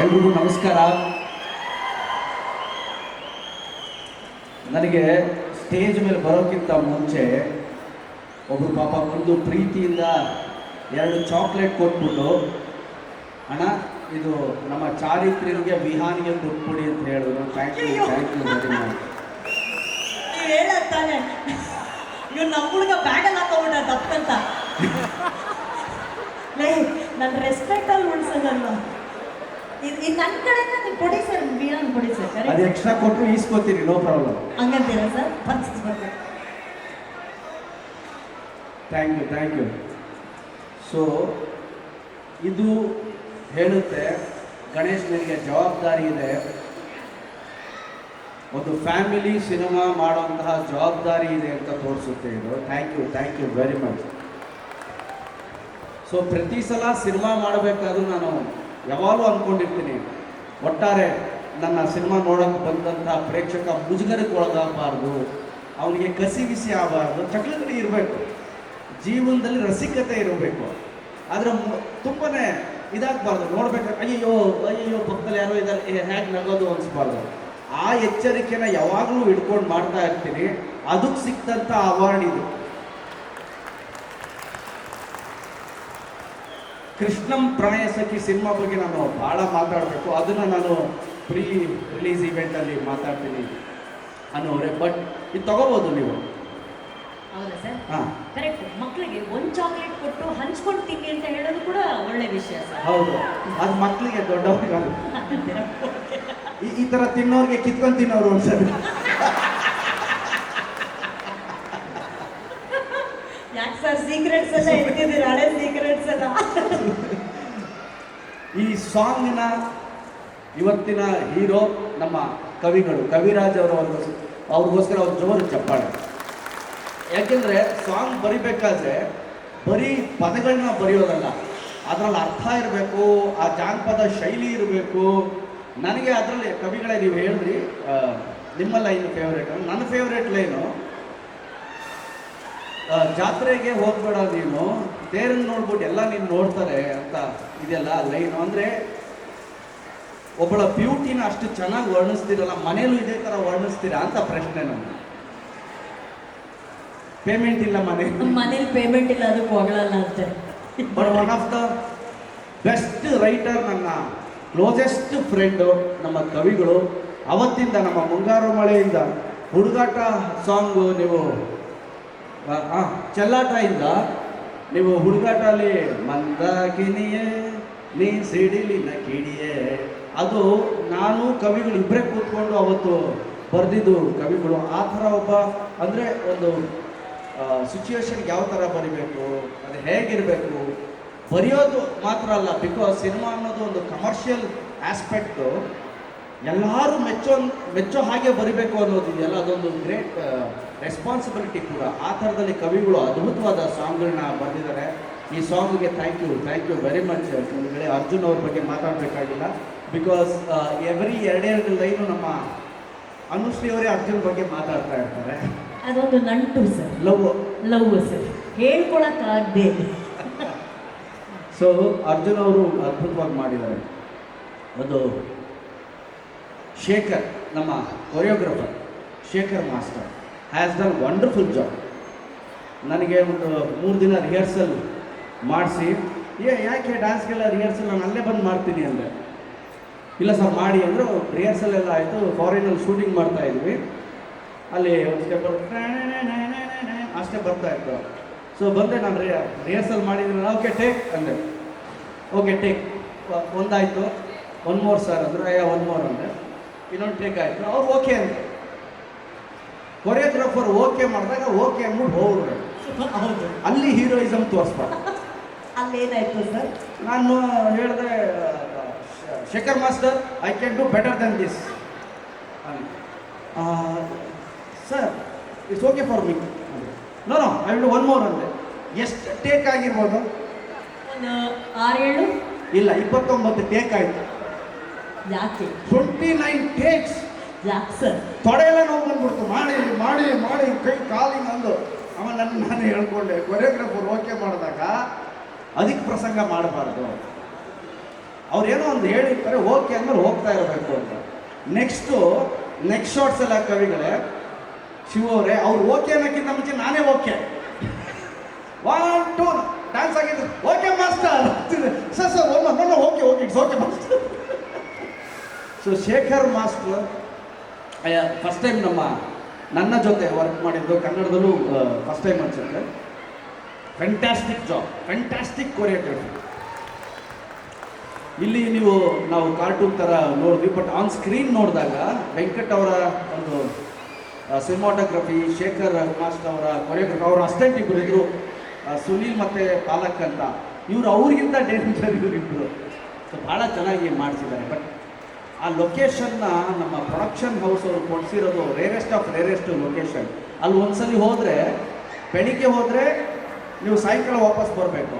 ಎಲ್ರಿಗೂ ನಮಸ್ಕಾರ. ನನಗೆ ಸ್ಟೇಜ್ ಮೇಲೆ ಬರೋಕ್ಕಿಂತ ಮುಂಚೆ ಒಬ್ಬರು ಪಾಪ ಬಂದು ಪ್ರೀತಿಯಿಂದ ಎರಡು ಚಾಕ್ಲೇಟ್ ಕೊಟ್ಬಿಟ್ಟು ಅಣ್ಣ ಇದು ನಮ್ಮ ಚಾರಿತ್ರಿಗೆ ವಿಹಾನಿಗೆ ಕೊಟ್ಬಿಡಿ ಅಂತ ಹೇಳಿದ್ರು. Thank you. Thank you very much ನಮ್ಮ ಹುಡುಗ ಬ್ಯಾಗಲ್ಲಿ ಹಾಕೊಂಡ್ಬಿಟ್ಟ ತಪ್ಪಂತ ಲೇ ನನ್ನ ರೆಸ್ಪೆಕ್ಟ್ ಅಲ್ಲಿ ಉಳ್ಸೋದಲ್ವಾ ಇದು ನನ್ನ ಕಡೆಯಿಂದ ನೀವು ಕೊಡಿ ಸರ್ ಬೀಳನ್ ಕೊಡಿ ಸರ್ ಅದು ಕರೆಕ್ಟ್ ಎಕ್ಸ್ಟ್ರಾ ಕೊಟ್ಟು ಈಸ್ಕೋತೀರಿ ನೋ ಪ್ರಾಬ್ಲಮ್ ಹಂಗಂತೀರಾ ಸರ್? ಬರ್ಬೇಕು thank you thank you so ಇದು ಹೇಳುತ್ತೆ ಗಣೇಶ್ ನನಗೆ ಜವಾಬ್ದಾರಿ ಇದೆ. ಒಂದು ಫ್ಯಾಮಿಲಿ ಸಿನಿಮಾ ಮಾಡುವಂತಹ ಜವಾಬ್ದಾರಿ ಇದೆ ಅಂತ ತೋರಿಸುತ್ತೆ ಇದು. Thank you thank you very much so ಪ್ರತಿ ಸಲ ಸಿನಿಮಾ ಮಾಡಬೇಕಾದ್ರೂ ನಾನು ಯಾವಾಗಲೂ ಅಂದ್ಕೊಂಡಿರ್ತೀನಿ ಒಟ್ಟಾರೆ ನನ್ನ ಸಿನಿಮಾ ನೋಡೋಕೆ ಬಂದಂಥ ಪ್ರೇಕ್ಷಕ ಮುಜುಗರಕ್ಕೆ ಒಳಗಾಗಬಾರ್ದು, ಅವನಿಗೆ ಕಸಿ ಬಿಸಿ ಆಗಬಾರ್ದು ಚಕಲಗಡಿ ಇರಬೇಕು, ಜೀವನದಲ್ಲಿ ರಸಿಕತೆ ಇರಬೇಕು. ಆದರೆ ತುಂಬಾ ಇದಾಗಬಾರ್ದು ನೋಡ್ಬೇಕು ಅಯ್ಯೋ ಅಯ್ಯೋ ಪಕ್ಕದಲ್ಲಿ ಯಾರೋ ಇದ್ದಾರೆ ಹೇಗೆ ನಗೋದು ಅನಿಸ್ಬಾರ್ದು. ಆ ಎಚ್ಚರಿಕೆನ ಯಾವಾಗಲೂ ಹಿಡ್ಕೊಂಡು ಮಾಡ್ತಾ ಇರ್ತೀನಿ, ಅದಕ್ಕೆ ಸಿಕ್ತಂಥ ಅವಾರ್ಡ್ ಇದು. ಕೃಷ್ಣಂ ಪ್ರಣಯ ಸಖಿ ಸಿನಿಮಾ ಬಗ್ಗೆ ನಾನು ಭಾಳ ಮಾತಾಡಬೇಕು. ಅದನ್ನು ನಾನು ಪ್ರೀ ರಿಲೀಸ್ ಇವೆಂಟಲ್ಲಿ ಮಾತಾಡ್ತೀನಿ ಅನ್ನೋರೆ. ಬಟ್ ಇದು ತಗೋಬೋದು ನೀವು. ಹೌದಾ ಸರ್? ಹಾಂ. ಕರೆಕ್ಟ್ ಮಕ್ಕಳಿಗೆ ಒಂದು ಚಾಕ್ಲೇಟ್ ಕೊಟ್ಟು ಹಂಚ್ಕೊಂಡು ತಿನ್ನಿ ಅಂತ ಹೇಳೋದು ಕೂಡ ಒಳ್ಳೆ ವಿಷಯ ಸರ್. ಹೌದು. ಅದು ಮಕ್ಕಳಿಗೆ ದೊಡ್ಡವ್ರಿಗೆ ಈ ಥರ ತಿನ್ನೋರಿಗೆ ಕಿತ್ಕೊಂಡು ತಿನ್ನೋರು ಒಂದ್ಸರಿ ಸರ್ ಸೀಕ್ರೆಟ್ಸ್ ಸೀಕ್ರೆಟ್ಸ್ ಎಲ್ಲ. ಈ ಸಾಂಗ್ನ ಇವತ್ತಿನ ಹೀರೋ ನಮ್ಮ ಕವಿಗಳು, ಕವಿರಾಜ್ ಅವರು ಒಂದು ಅವ್ರಿಗೋಸ್ಕರ ಒಂದು ಜೋರು ಚಪ್ಪಾಳೆ ಯಾಕೆಂದರೆ ಸಾಂಗ್ ಬರಿಬೇಕಾದ್ರೆ ಬರೀ ಪದಗಳನ್ನ ಬರೆಯೋದಲ್ಲ, ಅದರಲ್ಲಿ ಅರ್ಥ ಇರಬೇಕು, ಆ ಜಾನಪದ ಶೈಲಿ ಇರಬೇಕು. ನನಗೆ ಅದರಲ್ಲಿ ಕವಿಗಳೇ, ನೀವು ಹೇಳ್ರಿ ನಿಮ್ಮ ಲೈನ್ ಫೇವ್ರೇಟ್ ನನ್ನ ಫೇವ್ರೇಟ್ ಲೈನು ಜಾತ್ರೆಗೆ ಹೋಗ್ಬೇಡ ನೀನು. ತೇರನ್ನು ನೋಡ್ಬಿಟ್ಟು ಎಲ್ಲ ನೀನು ನೋಡ್ತಾರೆ ಅಂತ ಇದೆಲ್ಲ ಲೈನು. ಅಂದರೆ ಒಬ್ಬಳ ಬ್ಯೂಟಿನ ಅಷ್ಟು ಚೆನ್ನಾಗಿ ವರ್ಣಿಸ್ತೀರಲ್ಲ ಮನೇಲೂ ಇದೇ ಥರ ವರ್ಣಿಸ್ತೀರಾ ಅಂತ ಪ್ರಶ್ನೆ ನಮ್ಮ ಪೇಮೆಂಟ್ ಇಲ್ಲ ಮನೆ. ಮನೇಲಿ ಪೇಮೆಂಟ್ ಇಲ್ಲ ಅದಕ್ಕೆ ಹೊಗಳಲ್ಲ ಅಂತೆ. But one of the best writer ನನ್ನ ಕ್ಲೋಸೆಸ್ಟ್ ಫ್ರೆಂಡು ನಮ್ಮ ಕವಿಗಳು ಅವತ್ತಿಂದ ನಮ್ಮ ಮುಂಗಾರು ಮಳೆಯಿಂದ ಹುಡುಗಾಟ ಸಾಂಗು ನೀವು ಚೆಲ್ಲಾಟ ಇಂದ ನೀವು ಹುಡುಗಾಟಲ್ಲಿ ಮಂದಾಕಿನಿಯೇ, ನೀ ಸಿಡಿಲಿನ ಕಿಡಿಯೇ. ಅದು ನಾನು ಕವಿಗಳು ಇಬ್ಬರೇ ಕೂತ್ಕೊಂಡು ಅವತ್ತು ಬರೆದಿದ್ದು ಕವಿಗಳು. ಆ ಥರ ಒಬ್ಬ, ಅಂದರೆ ಒಂದು ಸಿಚುವೇಶನ್ಗೆ ಯಾವ ಥರ ಬರಿಬೇಕು, ಅದು ಹೇಗಿರಬೇಕು, ಬರೆಯೋದು ಮಾತ್ರ ಅಲ್ಲ ಬಿಕಾಸ್ ಸಿನಿಮಾ ಅನ್ನೋದು ಒಂದು ಕಮರ್ಷಿಯಲ್ ಆಸ್ಪೆಕ್ಟು ಎಲ್ಲರೂ ಮೆಚ್ಚೋ ಮೆಚ್ಚೋ ಹಾಗೆ ಬರಿಬೇಕು ಅನ್ನೋದಿದೆಯಲ್ಲ ಅದೊಂದು ಗ್ರೇಟ್ ರೆಸ್ಪಾನ್ಸಿಬಿಲಿಟಿ ಕೂಡ. ಆ ಥರದಲ್ಲಿ ಕವಿಗಳು ಅದ್ಭುತವಾದ ಸಾಂಗ್ಗಳನ್ನ ಬರೆದಿದ್ದಾರೆ. ಈ ಸಾಂಗ್ಗೆ thank you thank you very much ವೇಳೆ ಅರ್ಜುನ್ ಅವ್ರ ಬಗ್ಗೆ ಮಾತಾಡಬೇಕಾಗಿಲ್ಲ. ಬಿಕಾಸ್ ಎವ್ರಿ ಎರಡೆರಡು ಲೈನು ನಮ್ಮ ಅನುಶ್ರೀ ಅವರೇ ಅರ್ಜುನ್ ಬಗ್ಗೆ ಮಾತಾಡ್ತಾ ಇರ್ತಾರೆ. ಅದೊಂದು ನಂಟು sir. Love. Love sir. ಹೇಳ್ಕೊಳಕ್ಕಾಗದೆ so Arjun ಅವರು ಅದ್ಭುತವಾಗಿ ಮಾಡಿದ್ದಾರೆ. ಅದು ಶೇಖರ್, ನಮ್ಮ choreographer Shekhar master has done wonderful job ನನಗೆ ಒಂದು ಮೂರು ದಿನ ರಿಹರ್ಸಲ್ ಮಾಡಿಸಿ, ಏ, ಯಾಕೆ ಡ್ಯಾನ್ಸ್ಗೆಲ್ಲ ರಿಹರ್ಸಲ್ ನಾನು ಅಲ್ಲೇ ಬಂದು ಮಾಡ್ತೀನಿ ಅಂದರೆ ಇಲ್ಲ ಸರ್ ಮಾಡಿ ಅಂದರು ರಿಹರ್ಸಲ್ ಎಲ್ಲ ಆಯಿತು ಫಾರಿನಲ್ಲಿ ಶೂಟಿಂಗ್ ಮಾಡ್ತಾ ಇದ್ವಿ. ಅಲ್ಲಿ ಒಂದು ಸ್ಟೆಪ್ ಅಷ್ಟೇ ಬರ್ತಾ ಇತ್ತು. ಸೊ ಬಂದೆ ನಾನು ರಿಹರ್ಸಲ್ ಮಾಡಿದ್ರೆ ಓಕೆ ಟೇಕ್ ಅಂದೆ. ಓಕೆ ಟೇಕ್ ಒಂದಾಯಿತು. ಒನ್ ಮೋರ್ ಸರ್ ಅಂದ್ರೆ. ಅಯ್ಯ ಒನ್ ಮೋರ್ ಅಂದೆ. ಇನ್ನೊಂದು ಟೇಕ್ ಆಯಿತು ಅವ್ರು ಓಕೆ ಅಂದೆ ಕೊರಿಯೋಗ್ರಾಫರ್ ಓಕೆ ಮಾಡಿದಾಗ ಓಕೆ ಅಂದ್ಬಿಟ್ಟು ಹೋಗ್ರು ಹೌದು ಅಲ್ಲಿ ಹೀರೋಯಿಸಮ್ ತೋರಿಸ್ಬಾರ್ದು ಅಲ್ಲೇನಾಯ್ತು ಸರ್? ನಾನು ಹೇಳಿದೆ Shekhar master I can do better then this sir it's okay for me no no I will one more ಅಂದೆ. ಎಷ್ಟು ಟೇಕ್ ಆಗಿರ್ಬೋದು? ಇಲ್ಲ ಇಪ್ಪತ್ತೊಂಬತ್ತು ಟೇಕ್ ಆಯಿತು. ಯಾಕೆ? ಟ್ವೆಂಟಿ ನೈನ್ ಟೇಕ್ಸ್ ಯಾಕೆ ಸರ್? ತೊಡೆ ಎಲ್ಲ ನೋವು ಬಂದ್ಬಿಡ್ತು. ಮಾಡಿ ಮಾಡಿ ಮಾಡಿ ಕೈ ಕಾಲಿಂಗ್ ಅಂದು ಆಮೇಲೆ ನನ್ನ ನಾನು ಹೇಳ್ಕೊಂಡೆ ಕೊರಿಯೋಗ್ರಾಫರ್ ಓಕೆ ಮಾಡಿದಾಗ ಅದಕ್ಕೆ ಪ್ರಸಂಗ ಮಾಡಬಾರ್ದು. ಅವ್ರೇನೋ ಒಂದು ಹೇಳಿರ್ತಾರೆ ಓಕೆ ಅಂದ್ಮೇಲೆ ಹೋಗ್ತಾ ಇರಬೇಕು ಅಂತ. ನೆಕ್ಸ್ಟು ನೆಕ್ಸ್ಟ್ ಶಾರ್ಟ್ಸ್ ಎಲ್ಲ ಕವಿಗಳೇ ಶಿವ ಅವರೇ ಅವ್ರು ಓಕೆ ಅನ್ನೋಕ್ಕಿಂತ ಮುಂಚೆ ನಾನೇ ಓಕೆ ಒನ್ ಟೂ ಡ್ಯಾನ್ಸ್ ಆಗಿದ್ದು okay master sir sir one one okay okay it's okay master so Shekhar master first time ನಮ್ಮ ನನ್ನ ಜೊತೆ ವರ್ಕ್ ಮಾಡಿದ್ದು ಕನ್ನಡದಲ್ಲೂ ಫಸ್ಟ್ ಟೈಮ್ ಅನ್ಸುತ್ತೆ. ಫ್ಯಾಂಟಾಸ್ಟಿಕ್ ಜಾಬ್ ಫ್ಯಾಂಟಾಸ್ಟಿಕ್ ಕೊರಿಯೋಗ್ರಫಿ ಇಲ್ಲಿ ನೀವು, ನಾವು ಕಾರ್ಟೂನ್ ಥರ ನೋಡಿದ್ವಿ ಬಟ್ ಆನ್ ಸ್ಕ್ರೀನ್ ನೋಡಿದಾಗ ವೆಂಕಟ್ ಅವರ ಒಂದು ಸಿನಿಮಾಟೋಗ್ರಫಿ ಶೇಖರ್ ಮಾಸ್ಟರ್ ಅವರ ಕೊರಿಯೋಗ್ರಫಿ ಅವರ ಅಸ್ಟೆಂಟ್ ಇಬ್ಬರು ಇದ್ರು. ಸುನೀಲ್ ಮತ್ತು ಪಾಲಕ್ ಅಂತ, ಇವರು ಅವ್ರಿಗಿಂತ ಡೇಂಜರ್ ಇವರಿಬ್ಬರು ಸೊ ಭಾಳ ಚೆನ್ನಾಗಿ ಮಾಡಿಸಿದ್ದಾರೆ ಬಟ್ ಆ ಲೊಕೇಶನ್ನ ನಮ್ಮ ಪ್ರೊಡಕ್ಷನ್ ಹೌಸ್ ಅವರು ಕೊಡಿಸಿರೋದು ರೇರೆಸ್ಟ್ ಆಫ್ ರೇರೆಸ್ಟ್ ಲೊಕೇಶನ್ ಅಲ್ಲಿ ಒಂದ್ಸಲಿ ಹೋದರೆ ಬೆಳಿಗ್ಗೆ ಹೋದರೆ ನೀವು ಸಾಯಂಕಾಲ ವಾಪಸ್ ಬರಬೇಕು.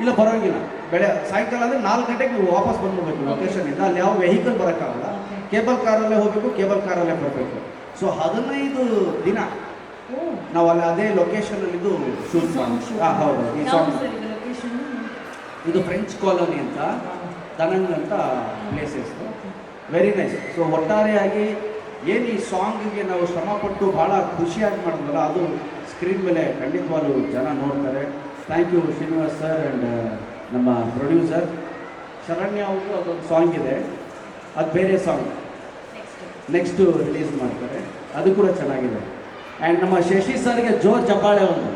ಇಲ್ಲ ಬರೋಂಗಿಲ್ಲ. ಬೆಳೆ ಸಾಯಂಕಾಲ ಅಂದರೆ ನಾಲ್ಕು ಗಂಟೆಗೆ ನೀವು ವಾಪಸ್ ಬಂದ್ಬಿಡ್ಬೇಕು ಲೊಕೇಶನಿಂದ ಅಲ್ಲಿ ಯಾವ ವೆಹಿಕಲ್ ಬರೋಕ್ಕಾಗಲ್ಲ. ಕೇಬಲ್ ಕಾರಲ್ಲೇ ಹೋಗಬೇಕು ಕೇಬಲ್ ಕಾರಲ್ಲೇ ಬರಬೇಕು. ಸೊ ಹದಿನೈದು ದಿನ ನಾವು ಅಲ್ಲಿ ಅದೇ ಲೊಕೇಶನಲ್ಲಿ ಇದು ಶೂಟ್ ಹಾಂ ಹೌದು ಈ ಸಾಂಗ್ ಇದು ಫ್ರೆಂಚ್ ಕಾಲೋನಿ ಅಂತ ದನಂಗ್ ಅಂತ ಪ್ಲೇಸಸ್ ವೆರಿ ನೈಸ್ ಸೊ ಒಟ್ಟಾರೆಯಾಗಿ ಏನು ಈ ಸಾಂಗಿಗೆ ನಾವು ಶ್ರಮಪಟ್ಟು ಭಾಳ ಖುಷಿಯಾಗಿ ಮಾಡಿದ್ವಲ್ಲ, ಅದು ಸ್ಕ್ರೀನ್ ಮೇಲೆ ಖಂಡಿತವಾಗ್ಲೂ ಜನ ನೋಡ್ತಾರೆ. Thank you Srinivas sir and ನಮ್ಮ ಪ್ರೊಡ್ಯೂಸರ್ ಶರಣ್ಯ ಅವರು ಅದೊಂದು ಸಾಂಗ್ ಇದೆ. ಅದು ಬೇರೆ ಸಾಂಗ್ ನೆಕ್ಸ್ಟು ರಿಲೀಸ್ ಮಾಡ್ತಾರೆ. ಅದು ಕೂಡ ಚೆನ್ನಾಗಿದೆ. ಆ್ಯಂಡ್ ನಮ್ಮ ಶಶಿ ಸರ್ಗೆ ಜೋರ್ ಚಪ್ಪಾಳೆ ಒಂದು.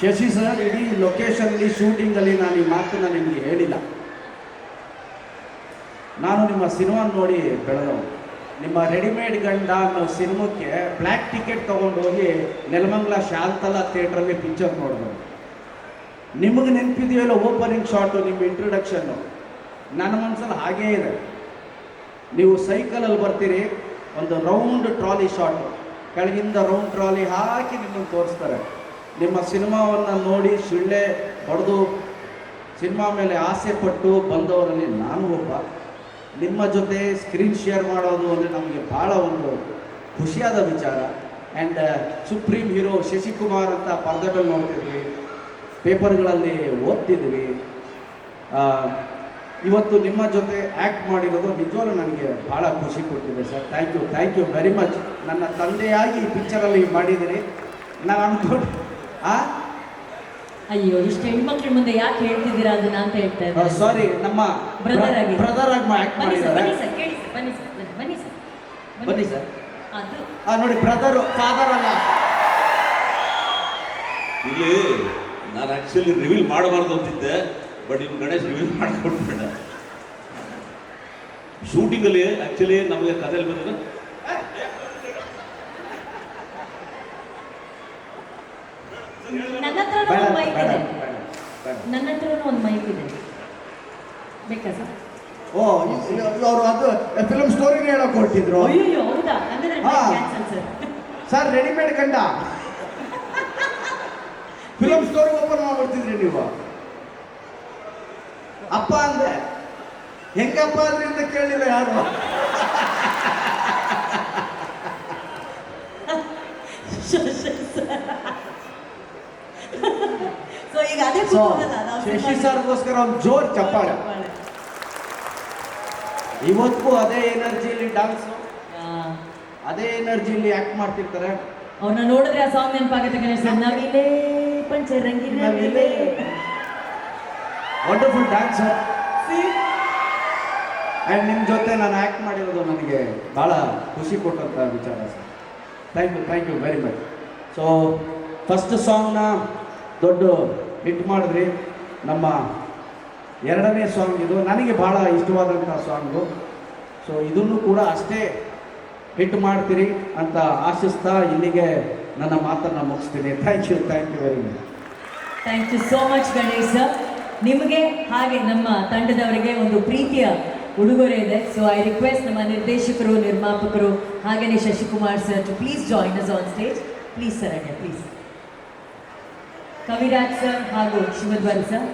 ಶಶಿ ಸರ್ ಇಡೀ ಲೊಕೇಶನ್ಲಿ ಶೂಟಿಂಗಲ್ಲಿ ನಾನು ಈ ಮಾತನ್ನ ನಿಮಗೆ ಹೇಳಿಲ್ಲ. ನಾನು ನಿಮ್ಮ ಸಿನಿಮಾ ನೋಡಿ ಬೆಳೆದವನು. ನಿಮ್ಮ ರೆಡಿಮೇಡ್ ಗಂಡ ಅನ್ನೋ ಸಿನಿಮಾಕ್ಕೆ ಬ್ಲ್ಯಾಕ್ ಟಿಕೆಟ್ ತೊಗೊಂಡೋಗಿ ನೆಲಮಂಗಲ ಶಾಂತಲಾ ಥಿಯೇಟ್ರಲ್ಲಿ ಪಿಕ್ಚರ್ ನೋಡ್ಬೋದು. ನಿಮಗೆ ನೆನಪಿದೆಯಲ್ಲ ಓಪನಿಂಗ್ ಶಾಟು, ನಿಮ್ಮ ಇಂಟ್ರೊಡಕ್ಷನ್ನು ನನ್ನ ಮನಸ್ಸಲ್ಲಿ ಹಾಗೇ ಇದೆ. ನೀವು ಸೈಕಲಲ್ಲಿ ಬರ್ತೀರಿ, ಒಂದು ರೌಂಡ್ ಟ್ರಾಲಿ ಶಾಟು. ಕೆಳಗಿಂದ ರೌಂಡ್ ಟ್ರಾಲಿ ಹಾಕಿ ನಿಮ್ಮನ್ನು ತೋರಿಸ್ತಾರೆ. ನಿಮ್ಮ ಸಿನಿಮಾವನ್ನು ನೋಡಿ ಶಿಳ್ಳೆ ಹೊಡೆದು, ಸಿನಿಮಾ ಮೇಲೆ ಆಸೆ ಪಟ್ಟು ಬಂದವರಲ್ಲಿ ನಾನು ಒಬ್ಬ. ನಿಮ್ಮ ಜೊತೆ ಸ್ಕ್ರೀನ್ ಶೇರ್ ಮಾಡೋದು ಅಂದರೆ ನಮಗೆ ಭಾಳ ಒಂದು ಖುಷಿಯಾದ ವಿಚಾರ. ಆ್ಯಂಡ್ ಸುಪ್ರೀಂ ಹೀರೋ ಶಶಿಕುಮಾರ್ ಅಂತ ಪರ್ದಗಳು ನೋಡ್ತಿದ್ವಿ. ಪೇಪರ್ಗಳಲ್ಲಿ ಓದ್ತಿದ್ವಿ. ಇವತ್ತು ನಿಮ್ಮ ಜೊತೆ ಆ್ಯಕ್ಟ್ ಮಾಡಿರೋದು ನಿಜವಾಗ್ಲೂ ನನಗೆ ಭಾಳ ಖುಷಿ ಕೊಟ್ಟಿದೆ sir. Thank you thank you very much ನನ್ನ ತಂದೆಯಾಗಿ ಈ ಪಿಕ್ಚರಲ್ಲಿ ಮಾಡಿದ್ದೀನಿ. ನಾನು ಅನ್ಕೊಂಡು ಆ? ಅಯ್ಯೋ ಇಷ್ಟು ಹೆಣ್ಮಕ್ಳ ಮುಂದೆ ಯಾಕೆ ಹೇಳ್ತಿದ್ದೀರಾ ಅದನ್ನ ಅಂತ ಹೇಳ್ತಾ ಇದ್ದಾರೆ. ಸಾರಿ ನಮ್ಮ ಬ್ರದರ್ ಆಗಿ. ಬ್ರದರ್ ಆಗಿ ಆಕ್ಟ್ ಮಾಡಿದ್ದಾರೆ. ಬನ್ನಿ ಸರ್ ಕೇಳಿ ಸರ್ ಬನ್ನಿ ಸರ್ ಬನ್ನಿ ಸರ್ ಬನ್ನಿ ಸರ್ ಅದು ಆ ನೋಡಿ ಬ್ರದರ್ ಫಾದರ್ ಅಲ್ಲ. ಇಲ್ಲಿ ನಾನು ಆಕ್ಚುಲಿ ರಿವೀಲ್ ಮಾಡಬಾರ್ದು ಅಂತಿದ್ದೆ ಬಟ್ ಇನ್ನು ಗಣೇಶ್ ರಿವೀಲ್ ಮಾಡಿಕೊಟ್ಬೇಡ ಶೂಟಿಂಗಲ್ಲಿ ಆ್ಯಕ್ಚುಲಿ ನಮಗೆ ಕಥೆಯಲ್ಲಿ ಬಂದಿದ್ದು ನನ್ನ ಹತ್ರ ಒಂದು ಮೈಕ್ ಇದೆ. ಬೇಕಾ ಸರ್? ಓ ಅವರು ಅದು ಫಿಲ್ಮ್ ಸ್ಟೋರಿನೇ ಹೇಳಕ್ ಹೊರಟಿದ್ರು ಅಯ್ಯೋ ಹೌದಾ? ಅಂದ್ರೆ ಹಾ. Cancel sir. ಸರ್ ರೆಡಿಮೇಡ್ ಕಂಡ. ಫಿಲಮ್ ಸ್ಟೋರಿ ಓಪನ್ ಮಾಡ್ಬಿಡ್ತಿದ್ರಿ ನೀವು. ಅಪ್ಪ ಅಂದೆ ಹೆಂಗಪ್ಪ ಅಂದ್ರಿ ಅಂತ ಕೇಳಿಲ್ಲ ಯಾರು? ಸೊ ಈಗ ಅದೇ ಕುತೂಹಲ, ನಾವು ಶಶಿ ಸರ್ಗೋಸ್ಕರ ಒಂದು ಜೋರ್ ಚಪ್ಪಾಳೆ. ಇವತ್ತಿಗೂ ಅದೇ ಎನರ್ಜಿಯಲ್ಲಿ ಡಾನ್ಸ್ ಆ, ಅದೇ ಎನರ್ಜಿಯಲ್ಲಿ ಆಕ್ಟ್ ಮಾಡ್ತಿರ್ತಾರೆ. ಅವನ್ನ ನೋಡಿದ್ರೆ ಆ ಸಾಂಗ್ ನೆನಪಾಗುತ್ತೆ ಗಣೇಶ ನವಿಲೇ ಪಂಚರಂಗಿ ನವಿಲೇ ವಂಡರ್ಫುಲ್ ಡ್ಯಾನ್ಸರ್ ಆ್ಯಂಡ್ ನಿಮ್ಮ ಜೊತೆ ನಾನು ಆ್ಯಕ್ಟ್ ಮಾಡಿರೋದು ನನಗೆ ಭಾಳ ಖುಷಿ ಕೊಟ್ಟಂಥ ವಿಚಾರ sir. Thank you thank you very much so first ಸಾಂಗ್ನ ದೊಡ್ಡ ಹಿಟ್ ಮಾಡಿದ್ರಿ ನಮ್ಮ ಎರಡನೇ ಸಾಂಗ್ ಇದು ನನಗೆ ಭಾಳ ಇಷ್ಟವಾದಂಥ ಸಾಂಗು ಸೊ ಇದನ್ನು ಕೂಡ ಅಷ್ಟೇ ಹಿಟ್ ಮಾಡ್ತೀರಿ ಅಂತ ಆಶಿಸ್ತಾ ಇಲ್ಲಿಗೆ ನನ್ನ ಮಾತನ್ನು ಮುಗಿಸ್ತೀನಿ. Thank you thank you very much thank you so much Ganesh. Sir ನಿಮಗೆ ಹಾಗೆ ನಮ್ಮ ತಂಡದವರಿಗೆ ಒಂದು ಪ್ರೀತಿಯ ಉಡುಗೊರೆ ಇದೆ. ಸೊ ಐ ರಿಕ್ವೆಸ್ಟ್ ನಮ್ಮ ನಿರ್ದೇಶಕರು, ನಿರ್ಮಾಪಕರು, ಹಾಗೆಯೇ Shashikumar sir to please join us on stage please sir ಅಣ್ಣ ಪ್ಲೀಸ್ ಕವಿರಾಜ್ ಸರ್ ಹಾಗೂ ಶಿವಧ್ವನ್ ಸರ್